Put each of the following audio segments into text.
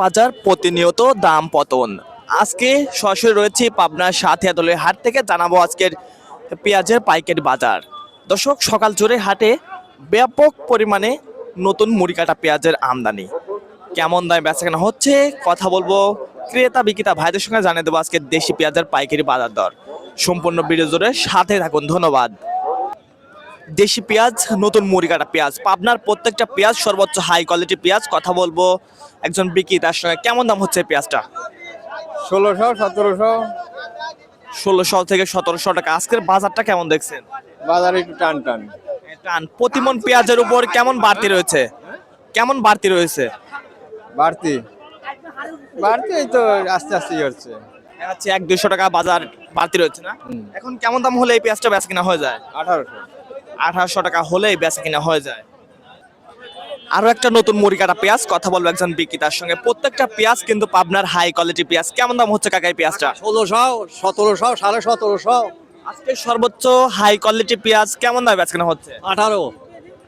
বাজার প্রতিনিয়ত দাম পতন। আজকে সরাসরি রয়েছে পাবনার সাথিয়া দলের হাট থেকে, জানাব আজকের পেঁয়াজের পাইকারি বাজার। দর্শক, সকাল জোরে হাটে ব্যাপক পরিমাণে নতুন মুড়ি কাটা পেঁয়াজের আমদানি। কেমন দামে বেচাকেনা হচ্ছে, কথা বলব ক্রেতা, বিক্রেতা ভাইদের সঙ্গে, জানিয়ে দেবো আজকে দেশি পেঁয়াজের পাইকারি বাজার দর। সম্পূর্ণ ভিডিও জুড়ে সাথে থাকুন, ধন্যবাদ। দেশি পেঁয়াজ নতুন মুড়ি কাটা পেঁয়াজ। পাবনার প্রত্যেকটা পেঁয়াজ সর্বোচ্চ হাই কোয়ালিটি পেঁয়াজ কথা বলব একজন বিক্রেতার সঙ্গে। কেমন দাম হচ্ছে পেঁয়াজটা? ষোলোশো সতেরোশো। ষোলোশো থেকে সতেরোশো টাকা। আজকের বাজারটা কেমন দেখছেন? বাজারে একটু টান টান। টান প্রতিমন পেঁয়াজের উপর কেমন বাড়তি রয়েছে? কেমন বাড়তি রয়েছে? বাড়তি। বাড়তি এই তো আস্তে আস্তে হচ্ছে। হচ্ছে এক দুশো টাকা বাজার বাড়তি রয়েছে না? এখন কেমন দাম হলে এই পেঁয়াজটা বেচা কিনা হয়ে যায়? আঠারোশো। আঠারোশো টাকা হলেই বেচা কিনা হয়ে যায়। আরও একটা নতুন মুড়ি কাটা পেঁয়াজ কথা বলব একজন বিক্রেতার সঙ্গে। প্রত্যেকটা পেঁয়াজ কিন্তু পাবনার হাই কোয়ালিটি পেঁয়াজ। কেমন দাম হচ্ছে কাকাই পেঁয়াজটা? ষোলোশো সতেরোশো সাড়ে সতেরোশো। আজকে সর্বোচ্চ হাই কোয়ালিটি পেঁয়াজ কেমন দামে বেচা কিনা হচ্ছে? আঠারো।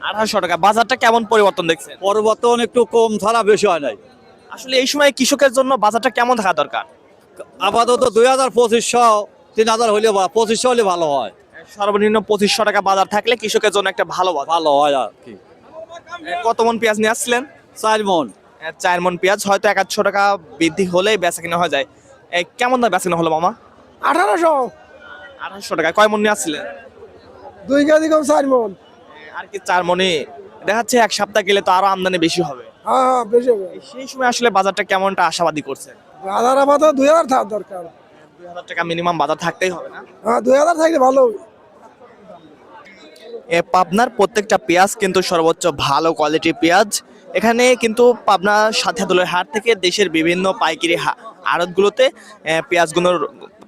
আঠারোশো টাকা। বাজারটা কেমন পরিবর্তন দেখছেন? পরিবর্তন একটু কম ছাড়া বেশি হয় নাই। আসলে এই সময় কৃষকের জন্য বাজারটা কেমন থাকা দরকার? আপাতত দুই হাজার পঁচিশশো তিন হাজার হইলে বা- পঁচিশশো হলে ভালো হয়। সর্বনিম্ন পঁচিশশো টাকা বাজার থাকলে কৃষকের জন্য একটা ভালো বাজার। ভালো হয় আর কি। কত মন পেঁয়াজ নিয়ে আসছিলেন? চার মন। চার মন পেঁয়াজ হয়তো একাশশো টাকা বৃদ্ধি হলেই বেচা কিনা হয়ে যায়। এ, কেমন দাম বেচা কিনা হলো মামা? আঠারোশো। আঠারোশো টাকা কয় মন নিয়ে আসছিলেন? দুই কেজি কম চার মন। আর কি চার মনে দেখাচ্ছে এক সপ্তাহ গেলে তো আরও আমদানি বেশি হবে। হ্যাঁ হ্যাঁ বেশি হবে। সেই সময় আসলে বাজারটা কেমনটা আশাবাদী করছে হাজার আপাতত দুই হাজার থাকার দরকার। দুই হাজার টাকা মিনিমাম বাজার থাকতেই হবে না? হ্যাঁ দুই হাজার থাকলে ভালো পাবনার প্রত্যেকটা পেঁয়াজ কিন্তু সর্বোচ্চ ভালো কোয়ালিটির পেঁয়াজ। এখানে কিন্তু পাবনা সাথিয়াদলের হাট থেকে দেশের বিভিন্ন পাইকারি আড়তগুলোতে পেঁয়াজগুলোর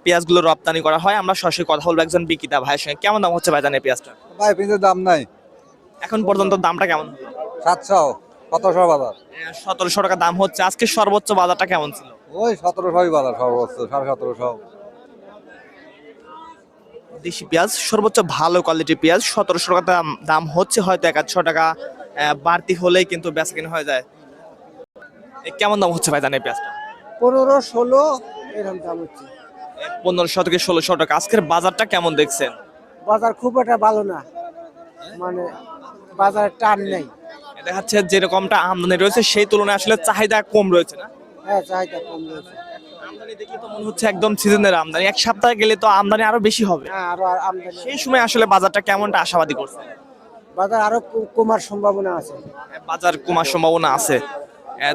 পেঁয়াজগুলো রপ্তানি করা হয়। আমরা সরাসরি কথা বলব একজন বিক্রেতা ভাইয়ের সঙ্গে। কেমন দাম হচ্ছে ভাইজান এই পেঁয়াজটা? ভাই কিন্তু দাম নাই। এখন পর্যন্ত দামটা কেমন? সাতশো সতেরোশো বাজার। সতেরোশো টাকা দাম হচ্ছে। আজকে সর্বোচ্চ বাজারটা কেমন ছিল? ওই সতেরোশোই বাজার সর্বোচ্চ সাড়ে সতেরোশো। দেশি পেঁয়াজ সর্বোচ্চ ভালো কোয়ালিটির পেঁয়াজ সতেরোশো টাকা দাম হচ্ছে হয়তো একাশশো টাকা বাড়তি হলেই কিন্তু বেচা কিনা হয়ে যায়। কেমন দাম হচ্ছে ভাইজান এই পেঁয়াজটা? পনেরো ষোলো এরকম দাম হচ্ছে। পনেরোশো থেকে ষোলোশো টাকা। আজকের বাজারটা কেমন দেখছেন? বাজার খুব একটা ভালো না। মানে বাজার টান নেই। দেখা যাচ্ছে যেরকমটা আমদানি রয়েছে সেই তুলনায় আসলে চাহিদা কম রয়েছে না? হ্যাঁ চাহিদা কম রয়েছে। আমদানি দেখে তো মনে হচ্ছে একদম সিজনের আমদানি। এক সপ্তাহ গেলে তো আমদানি আরও বেশি হবে। হ্যাঁ আরও আমদানি। সেই সময় আসলে বাজারটা কেমনটা আশাবাদী করছে বাজার আরও কম- কমার সম্ভাবনা আছে। বাজার কমার সম্ভাবনা আছে।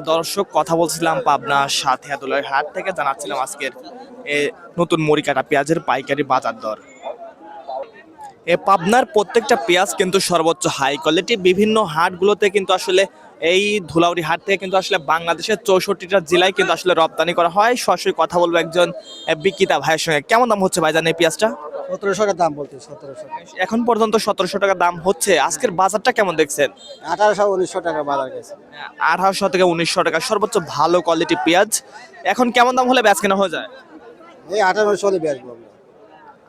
দর্শক কথা বলছিলাম পাবনা সাথে হাট থেকে জানাচ্ছিলাম আজকের নতুন মরিকাটা কাটা পেঁয়াজের পাইকারি বাজার দর। পাবনার প্রত্যেকটা পেঁয়াজ কিন্তু সর্বোচ্চ হাই কোয়ালিটি বিভিন্ন হাটগুলোতে কিন্তু আসলে এই ধুলাউড়ি হাট থেকে কিন্তু আসলে বাংলাদেশের চৌষট্টিটা জেলায় কিন্তু আসলে রপ্তানি করা হয়। সরাসরি কথা বলব একজন এ, বিক্রেতা ভাইয়ের সঙ্গে। কেমন দাম হচ্ছে ভাইজান এই পেঁয়াজটা? সতেরোশো টাকা দাম বলতে সতেরোশো এখন পর্যন্ত সতেরোশো টাকা দাম হচ্ছে। আজকের বাজারটা কেমন দেখছেন? আঠারোশো উনিশশো টাকা বাজার গেছে। আঠারোশো থেকে উনিশশো টাকা সর্বোচ্চ ভালো কোয়ালিটি পেঁয়াজ। এখন কেমন দাম হলে বেচ কেনা হয়ে যায়? এই আঠারোশো হলে আমরা।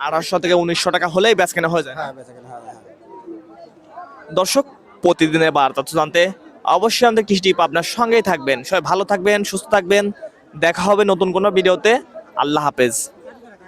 আঠারোশো থেকে উনিশশো টাকা হলেই বেচ কেনা হয়ে যায়। হ্যাঁ বেচা কেনা হ্যাঁ হ্যাঁ। দর্শক প্রতিদিনের বার্তা তো জানতে অবশ্যই আমাদের কৃষ্টি আপনার সঙ্গেই থাকবেন। সবাই ভালো থাকবেন সুস্থ থাকবেন। দেখা হবে নতুন কোনো ভিডিওতে। আল্লাহ হাফেজ।